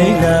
Aleminsin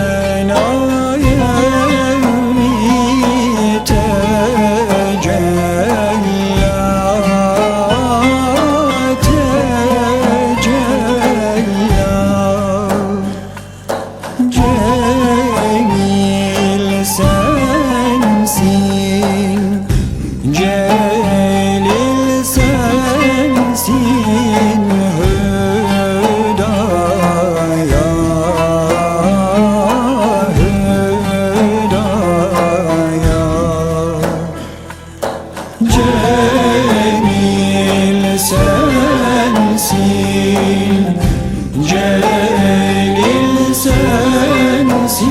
sensin Hüdaya Hüdaya. Cemil sensin Celil sensin